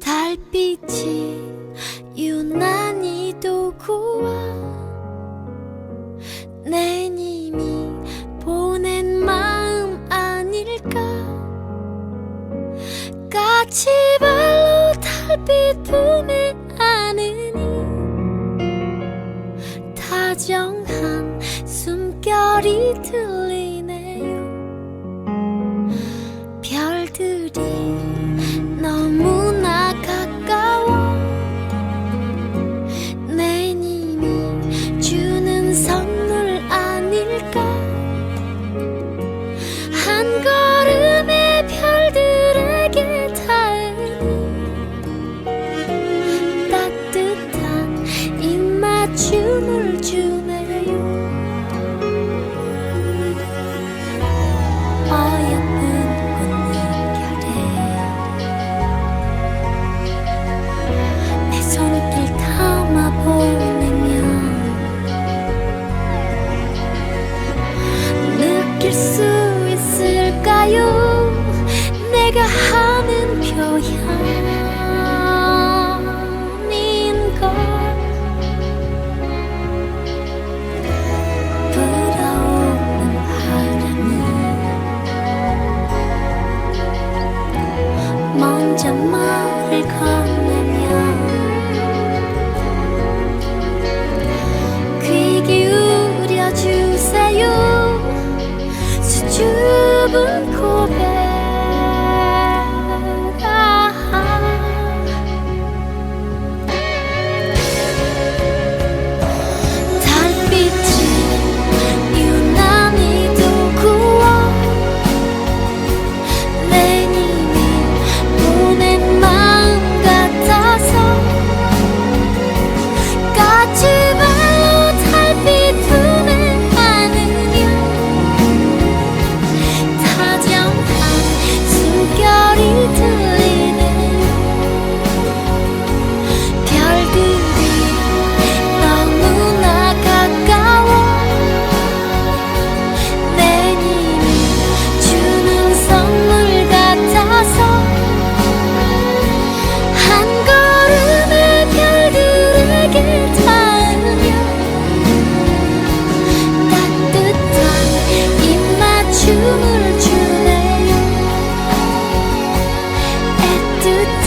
달빛이 유난히 도구와 내 님이 보낸 마음 아닐까? 까치발로 달빛 품에 안으니 다정한 숨결이 들리 입맞춤을 주네요 어여쁜 꽃잎결에 내 손길 담아 보내면 느낄 수 있을까요? 내가 하는 표현 จะมาหรือคง 애